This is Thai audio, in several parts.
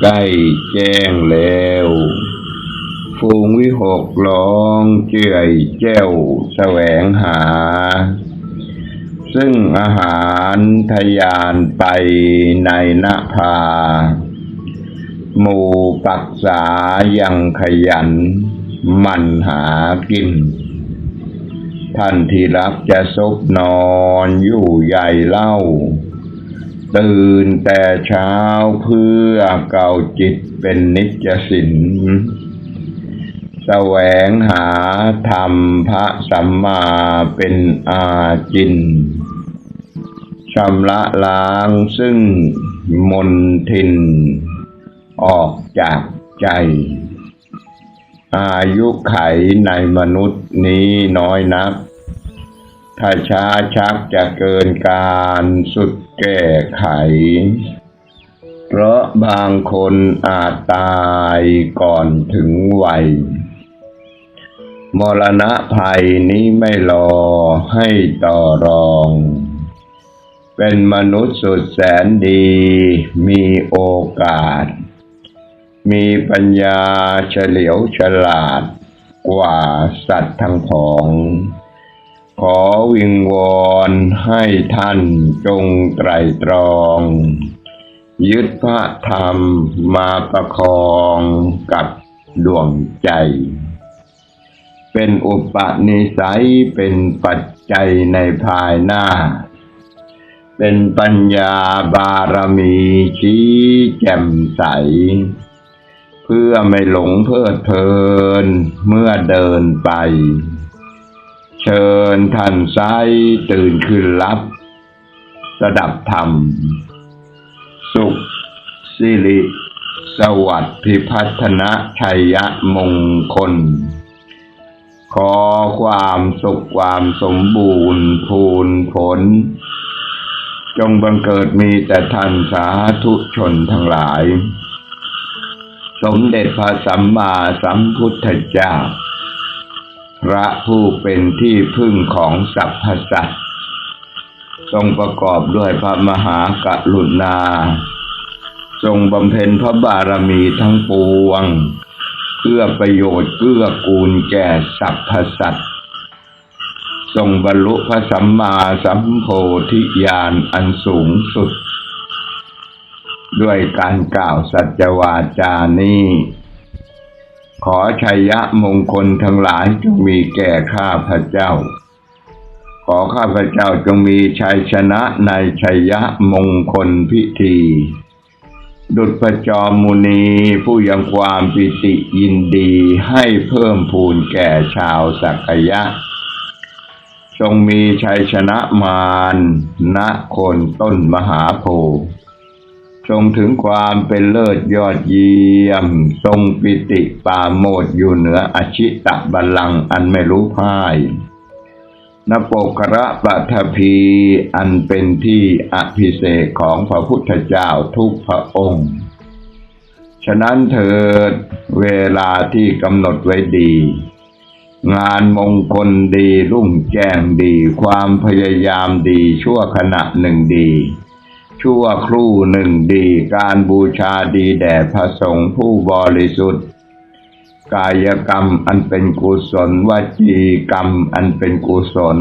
ใกล้แจ้งแล้ว ฟูงวิหกร้องเจื่อยแจ้วแสวงหา ซึ่งอาหารทยานไปในนภาหมู่ปักษายังขยัน มันหากิน ท่านที่รักจะซบนอนอยู่ใหญ่เล่า ตื่นแต่เช้าเพื่อเก่าจิตเป็นนิจสินแสวงหาธรรมพระสัมมาเป็นอาจินชำระล้างซึ่งมนทิน ออกจากใจ อายุไขในมนุษย์นี้น้อยนัก ถ้าช้าชักจะเกินการสุดแก้ไข เพราะบางคนอาจตายก่อนถึงวัย มรณะภัยนี้ไม่รอให้ต่อรอง เป็นมนุษย์สุดแสนดี มีโอกาส มีปัญญาเฉลียวฉลาดกว่าสัตว์ทั้งผอง ขอวิงวอนให้ท่านจงไตรตรอง ยึดพระธรรมมาประคองกับดวงใจ เป็นอุปนิสัยเป็นปัจจัยในภายหน้า เป็นปัญญาบารมีชี้แจ่มใส เพื่อไม่หลงเพลิดเพลินเมื่อเดินไป เชิญ ท่านไซตื่นขึ้นรับสดับธรรม สุข สิริ สวัสดิพัฒนะชัยยะมงคล ขอความสุขความสมบูรณ์พูนผล จงบังเกิดมีแต่ท่านสาธุชนทั้งหลาย สมเด็จพระสัมมาสัมพุทธเจ้า พระผู้เป็นที่พึ่งของสรรพสัตว์ทรงประกอบด้วยพระมหากรุณา ทรงบำเพ็ญพระบารมีทั้งปวงเพื่อประโยชน์เกื้อกูลแก่สรรพสัตว์ทรงบรรลุพระสัมมาสัมโพธิญาณอันสูงสุด ด้วยการกล่าวสัจวาจานี้ ขอชัยยะมงคลทั้งหลายจงมีแก่ข้าพระเจ้า ขอข้าพระเจ้าจงมีชัยชนะในชัยยะมงคลพิธี ดุจประจอมมุนีผู้ยังความปิติยินดีให้เพิ่มพูนแก่ชาวสักยะ ทรงมีชัยชนะมารณโคนต้นมหาโพธิ์ ทรงถึงความเป็นเลิศยอดเยี่ยม ทรงปิติปาโมดอยู่เหนืออชิตะบัลลังก์อันไม่รู้พ่ายนโปกระปัทภีอันเป็นที่อภิเษกของพระพุทธเจ้าทุกพระองค์ ฉะนั้นเถิดเวลาที่กำหนดไว้ดี งานมงคลดีรุ่งแจ้งดี ความพยายามดีชั่วขณะหนึ่งดี ชั่วครู่หนึ่งดีการบูชาดีแด่พระสงฆ์ผู้บริสุทธิ์ กายกรรมอันเป็นกุศลวจีกรรมอันเป็นกุศล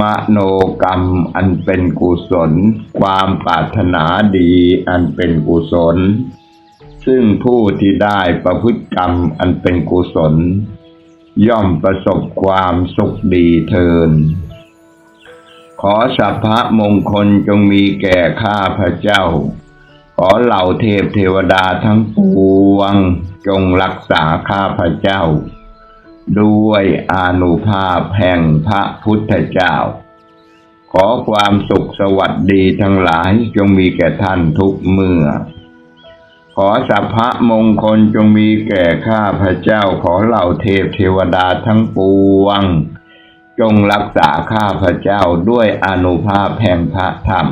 มโนกรรมอันเป็นกุศล ความปรารถนาดีอันเป็นกุศล ซึ่งผู้ที่ได้ประพฤติกรรมอันเป็นกุศล ย่อมประสบความสุขดีเทิน ขอสัพพะมงคลจงมีแก่ข้าพระเจ้า ขอเหล่าเทพเทวดาทั้งปวงจงรักษาข้าพระเจ้า ด้วยอานุภาพแห่งพระพุทธเจ้า ขอความสุขสวัสดีทั้งหลายจงมีแก่ท่านทุกเมื่อ ขอสัพพะมงคลจงมีแก่ข้าพระเจ้า ขอเหล่าเทพเทวดาทั้งปวง จงรักษาข้าพระเจ้าด้วยอนุภาพแห่งพระธรรม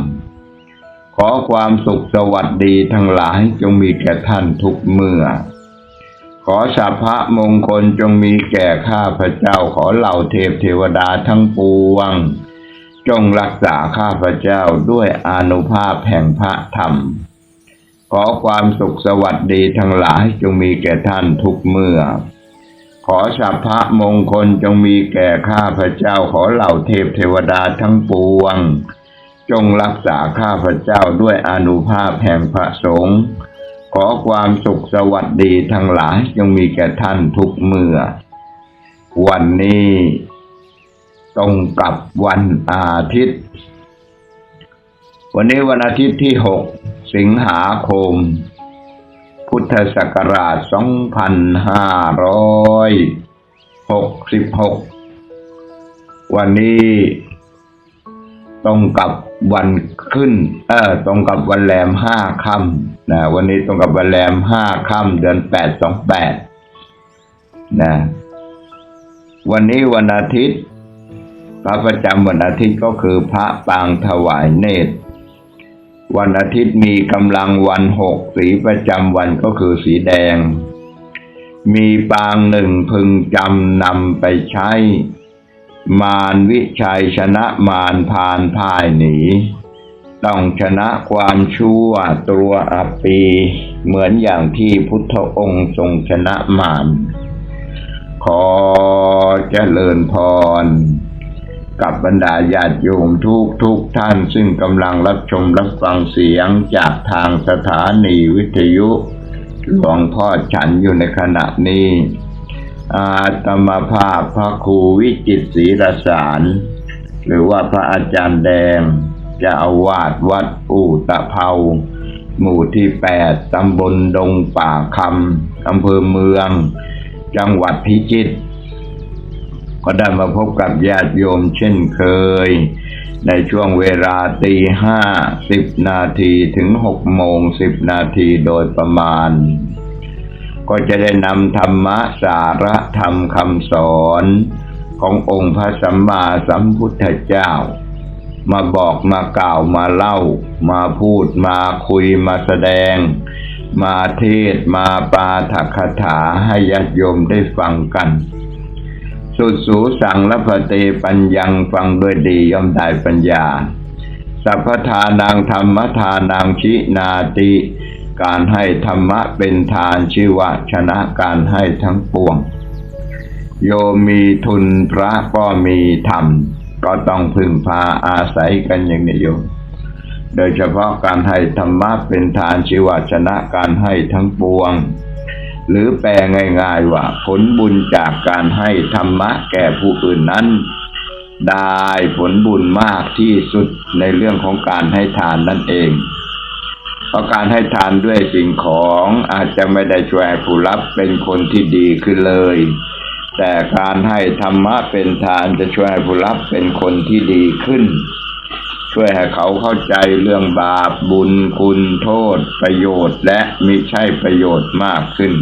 ขอความสุขสวัสดีทั้งหลายจงมีแก่ท่านทุกเมื่อ ขอสัพพะมงคลจงมีแก่ข้าพระเจ้าขอเหล่าเทพเทวดาทั้งปวง จงรักษาข้าพระเจ้าด้วยอนุภาพแห่งพระธรรม ขอความสุขสวัสดีทั้งหลายจงมีแก่ท่านทุกเมื่อ ขอสัพพะมงคลจงมีแก่ข้าพเจ้าขอเหล่าเทพเทวดาทั้งปวง จงรักษาข้าพเจ้าด้วยอนุภาพแห่งพระสงฆ์ขอความสุขสวัสดีทั้งหลายจงมีแก่ท่านทุกเมื่อ วันนี้ตรงกับวันอาทิตย์ วันนี้วันอาทิตย์ที่หกสิงหาคม พุทธศักราช 2566 วันนี้ตรงกับวันขึ้น เออตรงกับวันแรมห้าค่ำนะวันนี้ตรงกับวันแรมห้าค่ำเดือนแปดสองแปดนะวันนี้วันอาทิตย์ พระประจำวันอาทิตย์ก็คือพระปางถวายเนตร วันอาทิตย์มีกำลังวันหกสีประจำวันก็คือสีแดง มีปางหนึ่งพึงจำนำไปใช้ มารวิชัยชนะมารพานพ่ายหนี ต้องชนะความชั่วตัวอัปปี เหมือนอย่างที่พุทธองค์ทรงชนะมารขอเจริญพร กับบรรดาญาติโยมทุกทุกท่านซึ่งกำลังรับชมรับฟังเสียงจากทางสถานีวิทยุหลวงพ่อฉันอยู่ในขณะนี้ อาตมาภาพพระครูวิจิตศรีรสาร หรือว่าพระอาจารย์แดง จะอาวาสวัดอู่ตะเภาหมู่ที่แปดตำบลดงป่าคำอำเภอเมือง จังหวัดพิจิตร ก็ได้มาพบกับญาติโยมเช่นเคย ในช่วงเวลาตีห้าสิบนาทีถึงหกโมงสิบนาทีโดยประมาณ ก็จะได้นำธรรมะสาระธรรมคำสอนขององค์พระสัมมาสัมพุทธเจ้า มาบอกมากล่าวมาเล่า มาพูดมาคุยมาแสดง มาเทศมาปาถกถาให้ญาติโยมได้ฟังกัน สุดสูสังละพะเตปัญญังฟังด้วยดีย่อมได้ปัญญา สัพพทานังธรรมทานังชินาติ การให้ธรรมะเป็นทานชื่อว่าชนะการให้ทั้งปวง โยมมีทุนพระก็มีธรรม ก็ต้องพึ่งพาอาศัยกันอย่างนี้โยมโดยเฉพาะการให้ธรรมะเป็นทานชื่อว่าชนะการให้ทั้งปวง หรือแปลง่ายๆว่าผลบุญจากการให้ธรรมะแก่ผู้อื่นนั้น ได้ผลบุญมากที่สุดในเรื่องของการให้ทานนั่นเองเพราะการให้ทานด้วยสิ่งของอาจจะไม่ได้ช่วยให้ผู้รับเป็นคนที่ดีขึ้นเลย แต่การให้ธรรมะเป็นทานจะช่วยให้ผู้รับเป็นคนที่ดีขึ้น ช่วยให้เขาเข้าใจเรื่องบาปบุญคุณโทษ ประโยชน์และมิใช่ประโยชน์มากขึ้น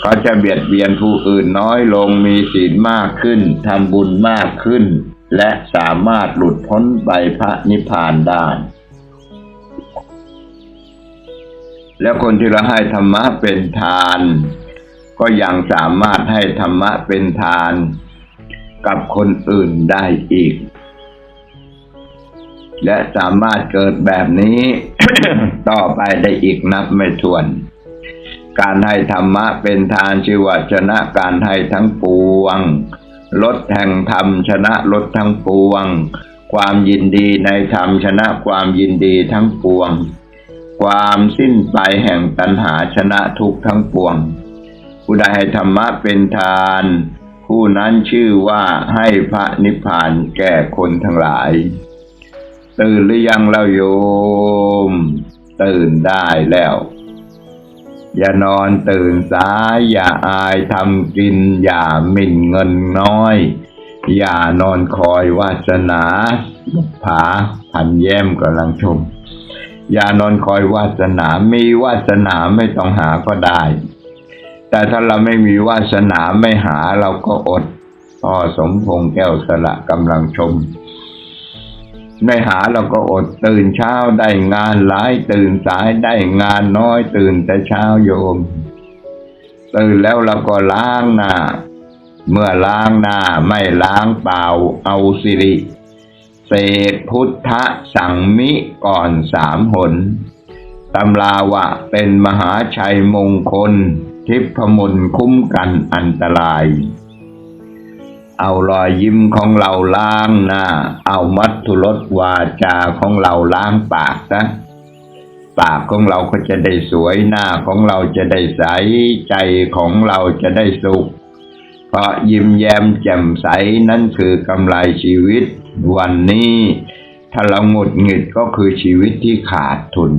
เขาจะเบียดเบียนผู้อื่นน้อยลงมีศีลมากขึ้นทำบุญมากขึ้น และสามารถหลุดพ้นไปพระนิพพานได้แล้วคนที่เราให้ธรรมะเป็นทาน ก็ยังสามารถให้ธรรมะเป็นทาน กับคนอื่นได้อีก และสามารถเกิดแบบนี้ ต่อไปได้อีกนับไม่ถ้วน การให้ธรรมะเป็นทานชื่อว่าชนะการให้ทั้งปวงลดแห่งธรรมชนะลดทั้งปวง ความยินดีในธรรมชนะความยินดีทั้งปวง ความสิ้นไปแห่งตัณหาชนะทุกทั้งปวง ผู้ใดให้ธรรมะเป็นทาน ผู้นั้นชื่อว่าให้พระนิพพานแก่คนทั้งหลาย ตื่นหรือยังเล่าโยม ตื่นได้แล้ว อย่านอนตื่นสายอย่าอายทำกิน อย่าหมิ่นเงินน้อย อย่านอนคอยวาสนาผาพันแย้มกำลังชม อย่านอนคอยวาสนามีวาสนาไม่ต้องหาก็ได้ แต่ถ้าเราไม่มีวาสนาไม่หาเราก็อดพ่อสมพงษ์แก้วสละกำลังชม ไม่หาเราก็อดตื่นเช้าได้งานหลาย ตื่นสายได้งานน้อย ตื่นแต่เช้าโยม ตื่นแล้วเราก็ล้างหน้า เมื่อล้างหน้าไม่ล้างเปล่าเอาสิริเสกพุทธสังมิก่อนสามหนตำราว่าเป็นมหาชัยมงคล ทิพมนคุ้มกันอันตราย เอารอยยิ้มของเราล้างหน้า เอามัตุรสวาจาของเราล้างปากนะปากของเราก็จะได้สวยหน้าของเราจะได้ใสใจของเราจะได้สุข เพราะยิ้มแย้มแจ่มใสนั่นคือกำไรชีวิต วันนี้ ถ้าเราหงุดหงิดก็คือชีวิตที่ขาดทุน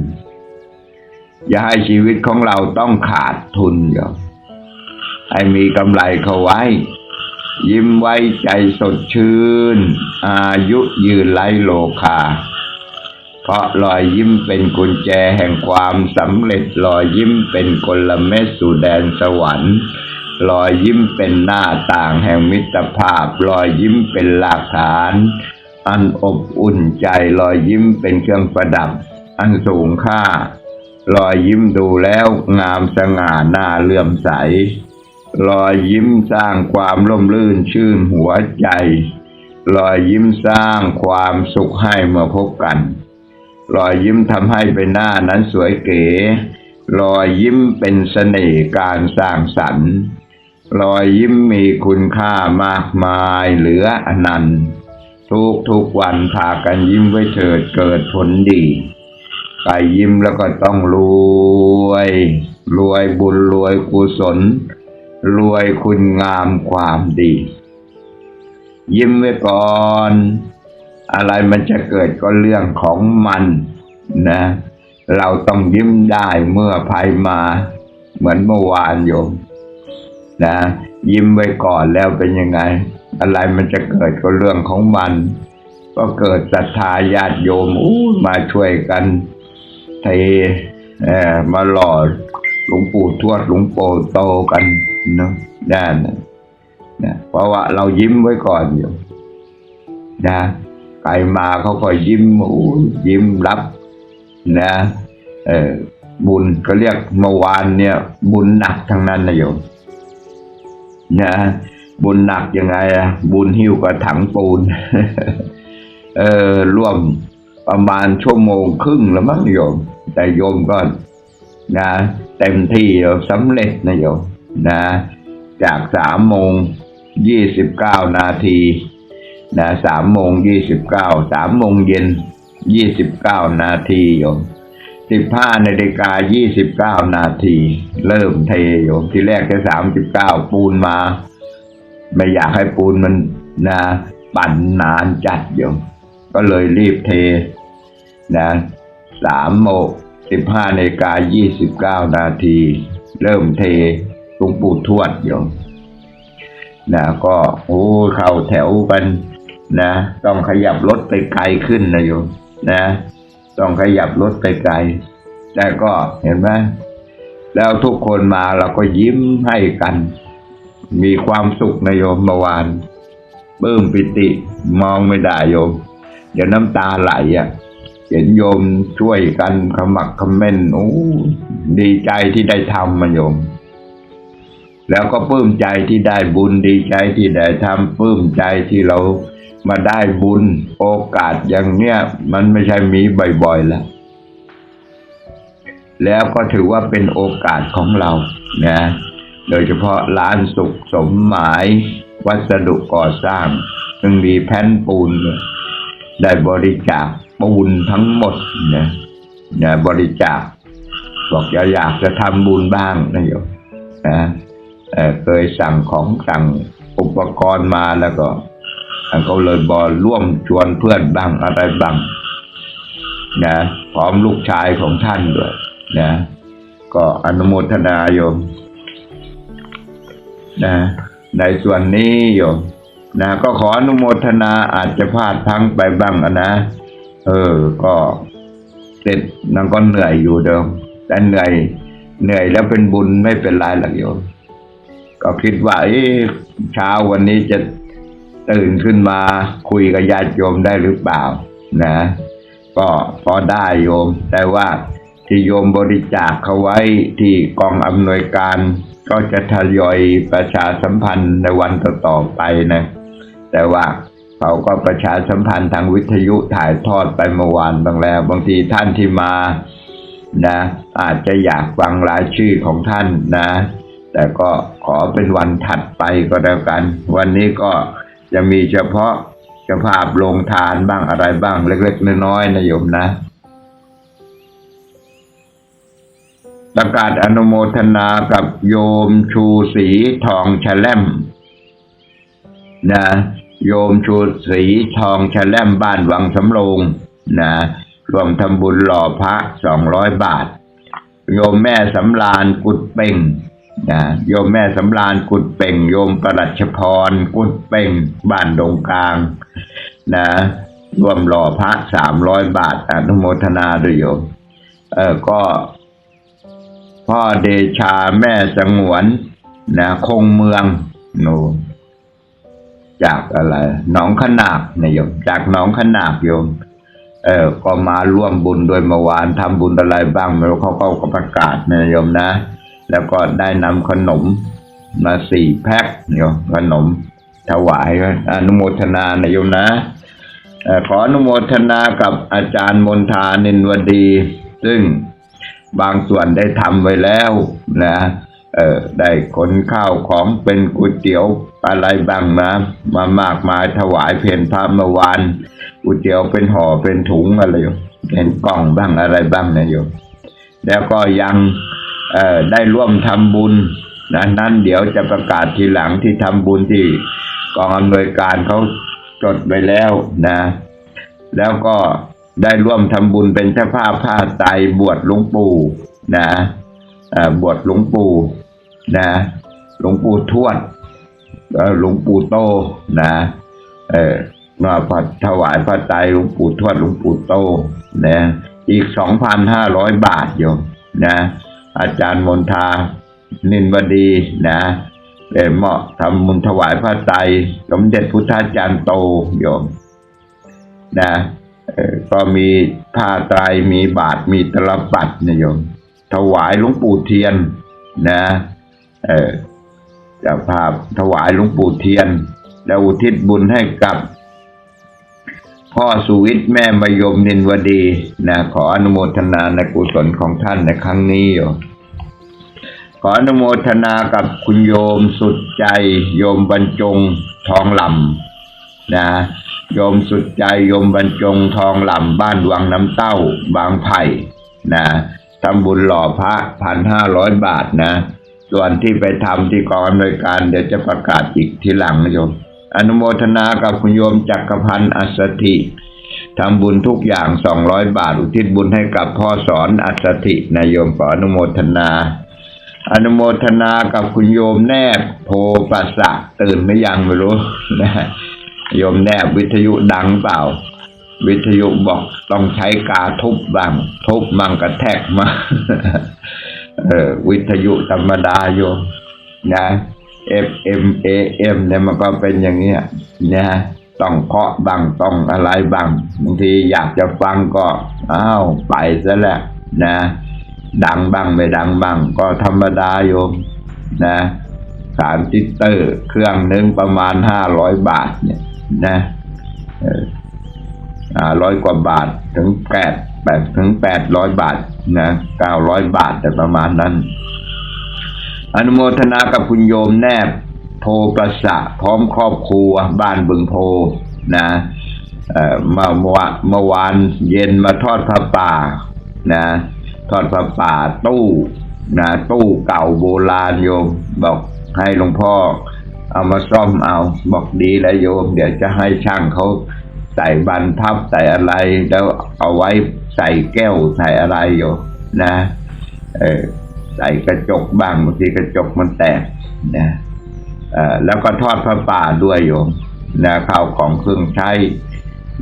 อย่าให้ชีวิตของเราต้องขาดทุนอย่าให้มีกำไรเขาไว้ ยิ้มไว้ใจสดชื่น อายุยืนไร้โลคา เพราะรอยยิ้มเป็นกุญแจแห่งความสำเร็จรอยยิ้มเป็นกลเม็ดสู่แดนสวรรค์รอยยิ้มเป็นหน้าต่างแห่งมิตรภาพ รอยยิ้มเป็นหลักฐาน อันอบอุ่นใจรอยยิ้มเป็นเครื่องประดับ อันสูงค่ารอยยิ้มดูแล้วงามสง่าหน้าเลื่อมใส รอยยิ้มสร้างความร่มรื่นชื่นหัวใจ รอยยิ้มสร้างความสุขให้เมื่อพบกัน รอยยิ้มทำให้ใบหน้านั้นสวยเก๋ รอยยิ้มเป็นเสน่ห์การสร้างสรรค์ รอยยิ้มมีคุณค่ามากมายเหลืออนันต์ ทุกทุกวันพากันยิ้มไว้เถิดเกิดผลดีใครยิ้มแล้วก็ต้องรวย รวยบุญรวยกุศล รวยคุณงามความดี ยิ้มไว้ก่อน อะไรมันจะเกิดก็เรื่องของมันนะ เราต้องยิ้มได้เมื่อภัยมา เหมือนเมื่อวานโยมนะยิ้มไว้ก่อนแล้วเป็นยังไง อะไรมันจะเกิดก็เรื่องของมัน ก็เกิดศรัทธาญาติโยมอู้มาช่วยกันเทมาหล่อหลวงปู่ทวดหลวงปู่โตกัน เนาะนั่นนะนะเพราะว่าเรายิ้มไว้ก่อนอยู่นะใครมาเขาก็ยิ้มอู้ยิ้มรับ นะเออบุญก็เรียกเมื่อวานเนี่ย บุญหนักทั้งนั้นนะโยมนะบุญหนักยังไงอะบุญหิ้วกับถังปูน เออร่วมประมาณชั่วโมงครึ่งแล้วมั้งโยม แต่โยมก็นะเต็มที่สำเร็จนะโยม นะจากสามโมงยี่สิบเก้านาทีนะสามโมงยี่สิบเก้าสามโมงเย็นยี่สิบเก้านาทีโยมสิบห้านาฬิกายี่สิบเก้านาที เริ่มเทโยมที่แรกแค่สามสิบเก้าปูนมา ไม่อยากให้ปูนมันนะปั่นนานจัดโยมก็เลยรีบเทนะสามโมงสิบห้านาฬิกายี่สิบเก้านาที เริ่มเท หลวงปู่ทวดโยมนะก็โอ้เข้าแถวกันนะ ต้องขยับรถไปไกลขึ้นนะโยมนะ ต้องขยับรถไปไกลแต่ก็เห็นไหมแล้วทุกคนมาเราก็ยิ้มให้กัน มีความสุขนะโยมเมื่อวานปลื้มปิติมองไม่ได้โยม เดี๋ยวน้ำตาไหลอะเห็นโยมช่วยกันขมักขม้นโอ้ดีใจที่ได้ทำมาโยม แล้วก็ปลื้มใจที่ได้บุญดีใจที่ได้ทำปลื้มใจที่เรามาได้บุญโอกาสอย่างเนี้ยมันไม่ใช่มีบ่อยๆแล้ว แล้วก็ถือว่าเป็นโอกาสของเรานะโดยเฉพาะร้านสุขสมหมาย วัสดุก่อสร้าง ซึ่งมีแผ่นปูน ได้บริจาคปูนทั้งหมดนะนะบริจาค บอกอยากอยากจะทำบุญบ้างนะโยมนะ เเคยสั่งของสั่งอุปกรณ์มาแล้วก็เขาเลยบอร่วมชวนเพื่อนบ้างอะไรบ้างนะพร้อมลูกชายของท่านด้วยนะ ก็อนุโมทนาโยมนะในส่วนนี้โยมนะก็ขออนุโมทนาอาจจะพลาดพังไปบ้างนะ เออ ก็เสร็จนั่งก็เหนื่อยอยู่เดิมแต่เหนื่อย เหนื่อยแล้วเป็นบุญไม่เป็นไรหรอกโยม ก็คิดว่าเช้าวันนี้จะตื่นขึ้นมาคุยกับญาติโยมได้หรือเปล่า นะ ก็พอได้โยม แต่ว่าที่โยมบริจาคเขาไว้ที่กองอำนวยการ ก็จะทยอยประชาสัมพันธ์ในวันต่อๆไปนะ แต่ว่าเขาก็ประชาสัมพันธ์ทางวิทยุถ่ายทอดไปเมื่อวานบางแล้ว บางทีท่านที่มานะ อาจจะอยากฟังรายชื่อของท่านนะ แต่ก็ขอเป็นวันถัดไปก็แล้วกัน วันนี้ก็จะมีเฉพาะเจ้าภาพลงทานบ้างอะไรบ้างเล็ก ๆ น้อยๆนะโยมนะประกาศอนุโมทนากับโยมชูศรีทองแฉลมนะโยมชูศรีทองแฉลมบ้านวังสำโรงนะรวมทำบุญหล่อพระสองร้อยบาท โยมแม่สำรานกุดเป่ง นะโยมแม่สำรานกุดเป่ง โยมประหลัดชพร กุดเป่งบ้านดงกลาง นะรวมหล่อพระสามร้อยบาทอนุโมทนาด้วยโยม เออก็ พ่อเดชาแม่สงวน นะคงเมืองโนนจากอะไรหนองขนาบนะโยม จากหนองขนาบโยม เออ ก็มาร่วมบุญโดยเมื่อวานทำบุญอะไรบ้างไม่รู้เขาก็ประกาศนะโยมนะ แล้วก็ได้นำขนมมาสี่แพ็คโยมขนมถวายอนุโมทนานะโยมนะขออนุโมทนากับอาจารย์มนทานินวดี ซึ่งบางส่วนได้ทำไว้แล้วนะเออได้ขนข้าวของเป็นก๋วยเตี๋ยวอะไรบ้างนะ มามากมายถวายเพนพระเมื่อวานก๋วยเตี๋ยวเป็นห่อเป็นถุงอะไรอยู่เป็นกล่องบ้างอะไรบ้างนะโยมแล้วก็ยัง เออได้ร่วมทำบุญนะนั้นเดี๋ยวจะประกาศทีหลังที่ทำบุญที่กองอำนวยการเขาจดไว้แล้วนะ แล้วก็ได้ร่วมทำบุญเป็นเจ้าภาพผ้าไตรบวชหลวงปู่นะเออบวชหลวงปู่นะหลวงปู่ทวดหลวงปู่โตนะเออมาผัดถวายพระไตรหลวงปู่ทวดหลวงปู่โตนะอีกสองพันห้าร้อยบาทโยมนะ อาจารย์มนทา นินวดีนะเป็นเหมาะทำมุญถวายพระไตรสมเด็จพุทธาจารย์โตโยมนะเอ่อก็มีผ้าไตรมีบาทมีตลปัดนะโยม ถวายหลวงปู่เทียนนะเออเจะภาพถวายหลวงปู่เทียน แล้วอุทิศบุญให้กับ พ่อสุวิทย์แม่มยมนินวดีนะขออนุโมทนาในกุศลของท่านในครั้งนี้โยมขออนุโมทนากับคุณโยมสุดใจ โยมบรรจงทองลำนะโยมสุดใจโยมบรรจงทองลำบ้านวังน้ำเต้าบางไผ่นะทำบุญหล่อพระพันห้าร้อยบาทนะ ส่วนที่ไปทำที่กองอำนวยการเดี๋ยวจะประกาศอีกทีหลังนะโยม อนุโมทนากับคุณโยมจักรพันธ์อัสถิทำบุญทุกอย่างสองร้อยบาท อุทิศบุญให้กับพ่อสอนอัสถินายโยมขออนุโมทนา อนุโมทนากับคุณโยมแนบโพปัสสะตื่นไม่ยังไม่รู้นะโยมแนบวิทยุดังเปล่า วิทยุบอกต้องใช้กาทุบบ้างทุบมังกระแทกมาเออวิทยุธรรมดาโยมนะ FM AM เนี่ยมันก็เป็นอย่างเงี้ยนะต้องเคาะบางต้องอะไรบางบางทีอยากจะฟังก็อ้าวไปซะแล้วนะ ดังบ้างไม่ดังบ้างก็ธรรมดาโยมนะสารติตเตอร์เครื่องหนึ่งประมาณห้าร้อยบาทเนี่ยนะอ่าร้อยกว่าบาทถึงแปดแปดถึงแปดร้อยบาทนะเก้าร้อยบาทแต่ประมาณนั้น อนุโมทนากับคุณโยมแนบ โพประสะพร้อมครอบครัว บ้านบึงโพนะเอ่อเมื่อวานเมื่อวานเย็นมาทอดพระป่านะทอดพระป่าตู้นะตู้เก่าโบราณโยม บอกให้หลวงพ่อ เอามาซ่อมเอา บอกดีแล้วโยม เดี๋ยวจะให้ช่างเขาใส่บันพับใส่อะไร แล้วเอาไว้ใส่แก้วใส่อะไรโยมนะ เออ ใส่กระจกบ้างบางทีกระจกมันแตกนะแล้วก็ทอดพระป่าด้วยโยมนะข้าวของเครื่องใช้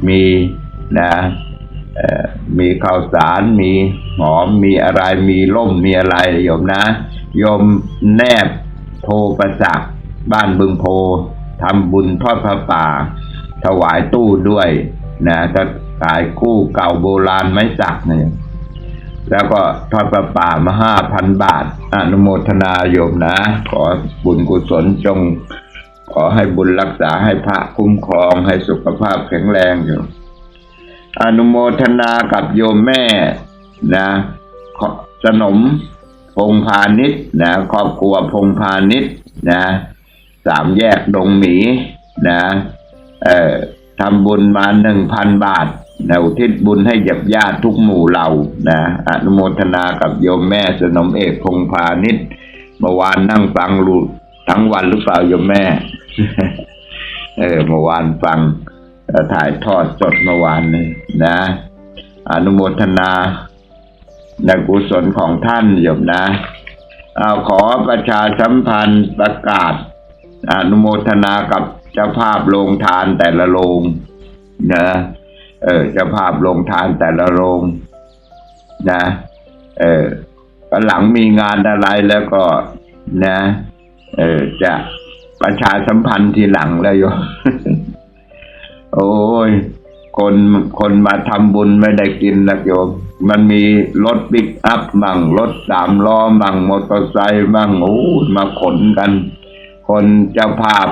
มีนะมีข้าวสารมีหอมมีอะไรมีล่มมีอะไรโยมนะโยมแนบโพประจักษ์บ้านบึงโพทำบุญทอดพระป่า ถวายตู้ด้วยนะถ้าขายคู่เก่าโบราณไม้สักเนี่ย แล้วก็ทอดประป่ามาห้าพันบาท อนุโมทนาโยมนะ ขอบุญกุศลจง ขอให้บุญรักษาให้พระคุ้มครองให้สุขภาพแข็งแรงอยู่ อนุโมทนากับโยมแม่นะขอสนมพงพาณิชย์นะครอบครัวพงพาณิชย์นะสามแยกดงหมีนะเอ่อทำบุญมาหนึ่งพันบาท นะอุทิศบุญให้หยับญาติทุกหมู่เหล่านะอนุโมทนากับโยมแม่สนมเอกพงพาณิชย์เมื่อวานนั่งฟังรูทั้งวันหรือเปล่าโยมแม่ เออเมื่อวานฟังถ่ายทอดสดเมื่อวานนี้นะ อนุโมทนาในกุศลของท่านโยมนะเอาขอประชาสัมพันธ์ประกาศ อนุโมทนากับเจ้าภาพโรงทานแต่ละโรงนะ เออเจ้าภาพโรงทานแต่ละโรงนะ เออหลังมีงานอะไรแล้วก็ นะ เออจะประชาสัมพันธ์ทีหลังแล้วโยโอ้ย คนคนมาทำบุญไม่ได้กินนะโยม มันมีรถปิกอัพมั่งรถสามล้อมั่งมอเตอร์ไซค์มั่งโอ้มาขนกัน คนเจ้าภาพ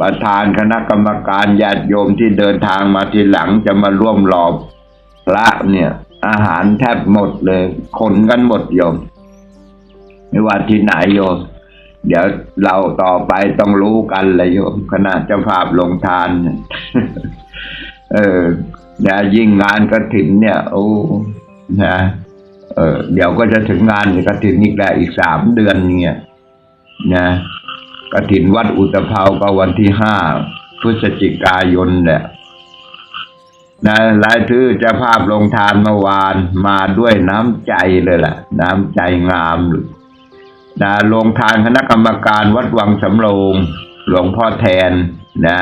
ประธานคณะกรรมการญาติโยมที่เดินทางมาทีหลังจะมาร่วมรอบพระเนี่ย อาหารแทบหมดเลยขนกันหมดโยมไม่ว่าที่ไหนโยม เดี๋ยวเราต่อไปต้องรู้กันเลยโยมคณะเจ้าภาพลงทานเนี่ยเออนะยิ่งงานกระถินเนี่ย โอ้นะเออเดี๋ยวก็จะถึงงานกระถินอีกแล้วอีกสามเดือนเนี่ยนะ กระถินวัดอุตภาวก็วันที่ห้าพฤศจิกายนแหละนะรายชื่อเจ้าภาพลงทานเมื่อวานมาด้วยน้ำใจเลยล่ะน้ำใจงามนะลงทานคณะกรรมการวัดวังสำโรงหลวงพ่อแทนนะ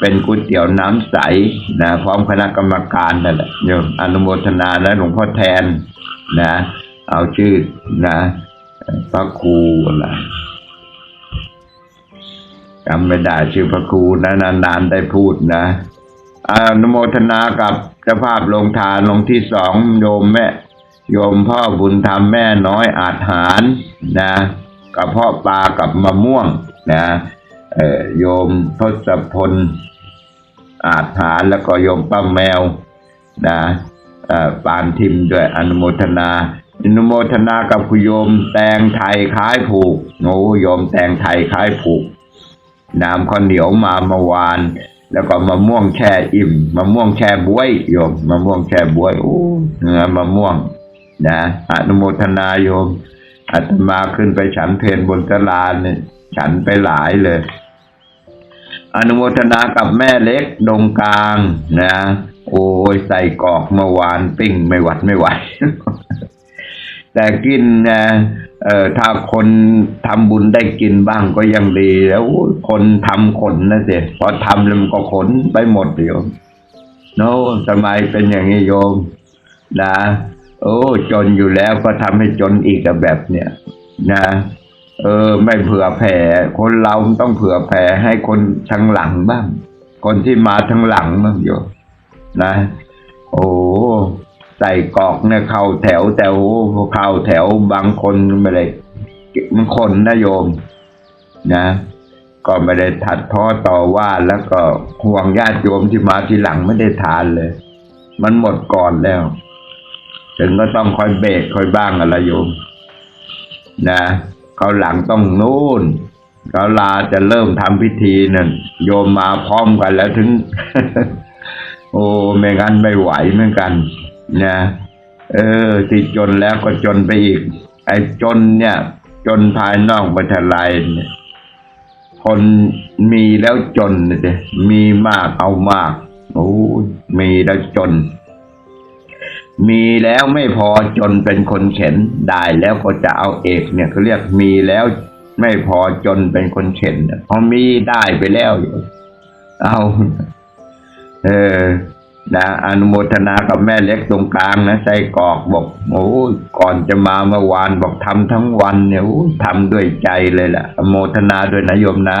เป็นก๋วยเตี๋ยวน้ำใสนะพร้อมคณะกรรมการนั่นแหละโยมอนุโมทนาและหลวงพ่อแทนนะ เอาชื่อนะพระครูอะไร จำไม่ได้ชื่อพระครูนะนานๆได้พูดนะอนุโมทนากับเจ้าภาพลงทานลงที่สองโยมแม่โยมพ่อบุญธรรมแม่น้อยอาหารนะกับพ่อปลากับมะม่วงนะเออโยมทศพลอาหารแล้วก็โยมป้าแมวนะเออปานทิมด้วยอนุโมทนา อนุโมทนากับคุโยมแตงไทยคล้ายผูกโอ้โยมแตงไทยคล้ายผูก น้ำข้าวเหนียวมาเมื่อวาน แล้วก็มะม่วงแช่อิ่มมะม่วงแช่บวยโยมมะม่วงแช่บวยโอ้เนื้อมะม่วง นะอนุโมทนาโยมอาตมาขึ้นไปฉันเพนบนตลาเนี่ยฉันไปหลายเลย อนุโมทนากับแม่เล็กดงกลางนะโอ้ยใส่กอกเมื่อวานปิ้งไม่หวัดไม่ไหวแต่กินนะ เออถ้าคนทำบุญได้กินบ้างก็ยังดีแล้วคนทำขนนะสิพอทำแล้วมันก็ขนไปหมดโยมโน้สมัยเป็นอย่างนี้โยมนะโอ้จนอยู่แล้วก็ทำให้จนอีกแบบเนี้ยนะเออ ไม่เผื่อแผ่ คนเราต้องเผื่อแผ่ให้คนทางหลังบ้าง คนที่มาทางหลังบ้างโยมนะ โอ้ ใส่กอกเนี่ยเข้าแถวแต่โอ้เข้าแถวบางคนไม่ได้มันคนนะโยม นะก็ไม่ได้ถัดท้อต่อว่าแล้วก็ห่วงญาติโยมที่มาทีหลังไม่ได้ทานเลย มันหมดก่อนแล้ว ถึงก็ต้องคอยเบรกคอยบ้างอะไรโยม นะเขาหลังต้องนู่นเขาลาจะเริ่มทำพิธีนั่นโยมมาพร้อมกันแล้วถึง โอ้ไม่งั้นไม่ไหวเหมือนกัน นะเออที่จนแล้วก็จนไปอีก ไอ้จนเนี่ย จนภายนอกประทลายเนี่ยคนมีแล้วจนนะเจ้มีมากเอามากโอ้ยมีแล้วจน มีแล้วไม่พอจนเป็นคนเข็นได้แล้วก็จะเอาเอกเนี่ยเขาเรียกมีแล้วไม่พอจนเป็นคนเข็นพอมีได้ไปแล้วอยู่เอา เออ นะอนุโมทนากับแม่เล็กตรงกลางนะใส่กรอกบอกโอ้ก่อนจะมาเมื่อวานบอกทำทั้งวันเนี่ยโอ้ยทำด้วยใจเลยแหละอนุโมทนาด้วยนะโยมนะ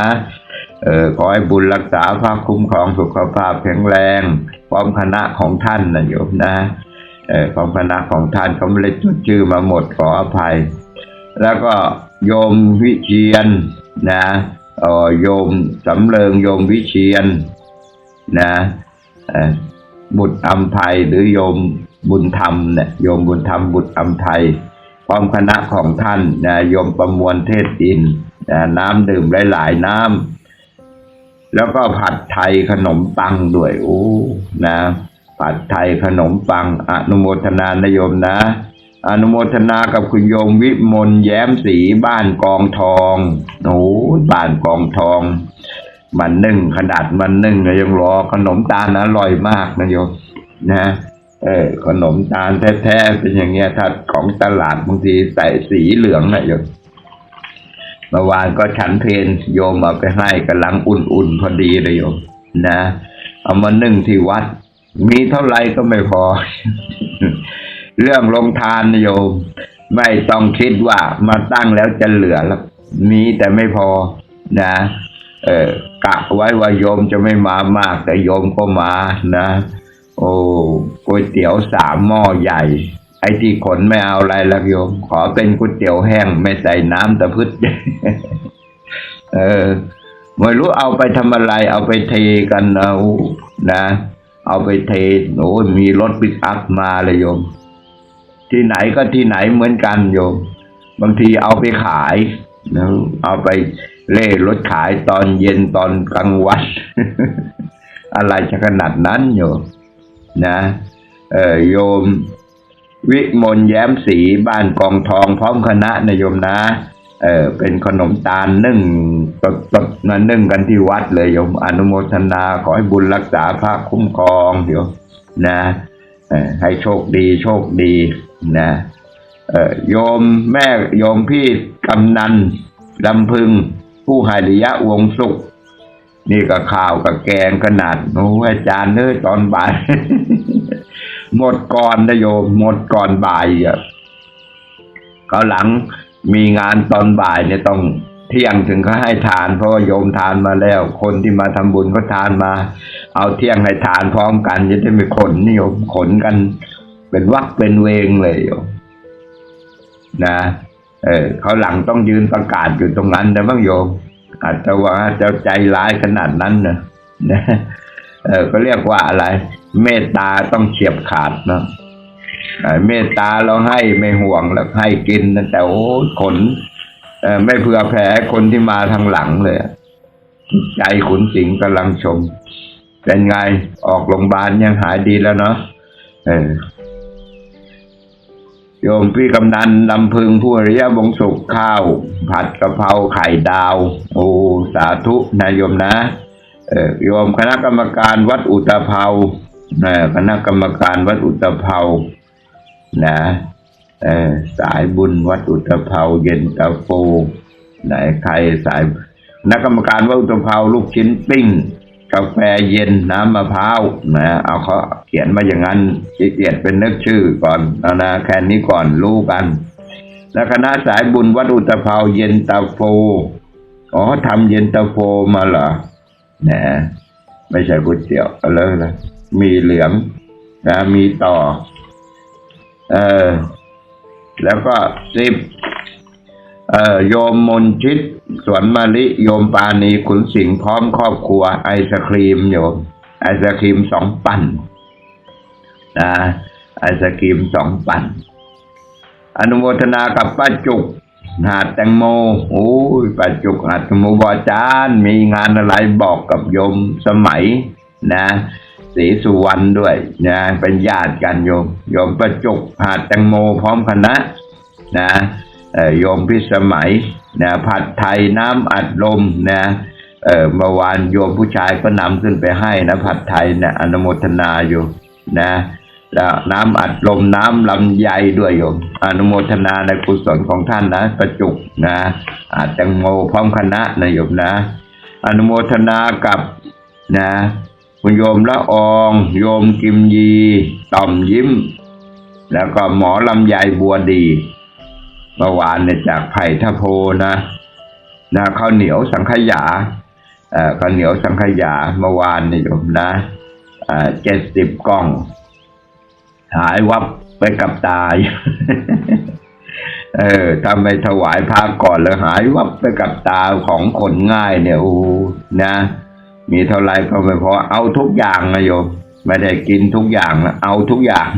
เออขอให้บุญรักษาภาคคุ้มครองสุขภาพแข็งแรงพร้อมคณะของท่านนะโยมนะเออของคณะของท่านเขาไม่ได้จดชื่อมาหมดขออภัย แล้วก็โยมวิเชียนนะเออโยมสำเริงโยมวิเชียนนะเอ่อ บุตรอัมภัยหรือโยมบุญธรรมเนี่ยโยมบุญธรรมบุตรอัมภัยพร้อมคณะของท่านนะโยมประมวลเทศอินนะน้ำดื่มหลาย ๆ น้ำแล้วก็ผัดไทยขนมปังด้วยโอ้นะผัดไทยขนมปังอนุโมทนานโยมนะ อนุโมทนากับคุณโยมวิมลแย้มสีบ้านกองทองโอ้บ้านกองทอง มันนึ่งขนาดมันนึ่งนี่ยยังรอขนมตาลอร่อยมากนะโยมนะเออขนมตาลแท้ๆเป็นอย่างเงี้ยถ้าของตลาดบางทีใส่สีเหลืองนะโยมเมื่อวานก็ฉันเพนโยมเอาไปให้กำลังอุ่นๆพอดีเลยโยมนะ เอามานึ่งที่วัด มีเท่าไหร่ก็ไม่พอ เรื่องลงทานนะโยม ไม่ต้องคิดว่ามาตั้งแล้วจะเหลือแล้วมีแต่ไม่พอนะ เออ กะไว้ว่าโยมจะไม่มามาก แต่โยมก็มานะ โอ้ก๋วยเตี๋ยวสามหม้อใหญ่ ไอ้ที่ขนไม่เอาอะไรแล้วโยม ขอเป็นก๋วยเตี๋ยวแห้งไม่ใส่น้ำตะพึดเออไม่รู้เอาไปทำอะไร เอาไปเทกันเอานะ เอาไปเทโอ้ยมีรถปิกอัพมาเลยโยม ที่ไหนก็ที่ไหนเหมือนกันโยม บางทีเอาไปขายนะเอาไป เล่รถขายตอนเย็นตอนกลางวันอะไรจะขนาดนั้นโยมนะเออโยม วิมลแย้มสีบ้านกองทองพร้อมคณะนะโยมนะ เออเป็นขนมตาลนึ่งสดๆนะนึ่งกันที่วัดเลยโยมอนุโมทนาขอให้บุญรักษาพระคุ้มครองเดี๋ยวนะออให้โชคดีโชคดีนะเออโยมแม่โยมพี่กำนันลำพึง ผู้หายริยะวงสุข นี่ก็ข้าวกับแกงขนาดโอ้อาจารย์เนื้อตอนบ่าย หมดก่อนนะโยมหมดก่อนบ่ายอะเขาหลังมีงานตอนบ่ายเนี่ยต้องเที่ยงถึงเขาให้ทาน เพราะโยมทานมาแล้ว คนที่มาทำบุญก็ทานมา เอาเที่ยงให้ทานพร้อมกันจะได้ไม่ขนนิยมขนกัน เป็นวักเป็นเวงเลยโยมนะ เออเขาหลังต้องยืนประกาศอยู่ตรงนั้นนะบ้างโยมอาจจะว่าจะใจร้ายขนาดนั้นนะนะเออก็เรียกว่าอะไร เมตตาต้องเฉียบขาดเนาะเมตตาเราให้ไม่ห่วงแล้วให้กินนะแต่โอ้ขนเออไม่เผื่อแผลคนที่มาทางหลังเลยใจขุนสิงกำลังชม เป็นไงออกโรงพยาบาลยังหายดีแล้วเนาะเออ โยมพี่กำนันลำพึงผู้อริยบงสุขข้าว ผัดกะเพราไข่ดาว โอ้สาธุนายโยมนะโยมคณะกรรมการวัดอุตภเาเออคณะกรรมการวัดอุตภเานะสายบุญวัดอุตภเาเย็นตาโฟไหนใครสายคณะกรรมการวัดอุตภเาลูกชิ้นปิ้ง กาแฟเย็นน้ำมะพร้าวนะเอาเขาเขียนมาอย่างนั้นขี้เกียจเป็นนึกชื่อก่อนเอานะแค่นี้ก่อนรู้กันแล้วคณะสายบุญวัดอุตภเปาเย็นตาโฟอ๋อทำเย็นตาโฟมาเหรอนะไม่ใช่ก๋วยเตี๋ยวเอาเลยนะมีเหลืองนะมีต่อ เออ แล้วก็สิบ เอ่อโยมมนชิตสวนมะลิโยมปานีขุนสิงห์พร้อมครอบครัว ไอศครีมโยมไอศครีมสองปั่นนะไอศครีมสองปั่น อนุโมทนากับป้าจุก หาดแตงโมโอ้ยป้าจุกหาดแตงโมบอจานมีงานอะไรบอกกับโยมสมัยนะศรีสุวรรณด้วยนะเป็นญาติกันโยมโยมป้าจุกหาดแตงโมพร้อมคณะนะ โยมพิสมัยนะผัดไทยน้ำอัดลมนะเอ่อเมื่อวานโยมผู้ชายก็นำขึ้นไปให้นะผัดไทยนะอนุโมทนาอยู่นะแล้วน้ำอัดลมน้ำลำไยด้วยโยมอนุโมทนาในกุศลของท่านนะประจุกนะอาแตงโมพร้อมคณะนะโยมนะ อนุโมทนากับนะคุณโยมละอองโยมกิมยี ต่อมยิ้ม แล้วก็หมอลำไยบัวดี เมื่อวานเนี่ยจากไผ่ทะโพนะนะข้าวเหนียวสังขยาเอ่อข้าวเหนียวสังขยาเมื่อวานเนี่ยโยมนะเจ็ดสิบกล่อง หายวับไปกับตาย เออทำไปถวายพระก่อนแล้วหายวับไปกับตาของคนง่ายเนี่ยโอ้นะ มีเท่าไรก็ไม่พอเอาทุกอย่างนะโยมไม่ได้กินทุกอย่างนะเอาทุกอย่าง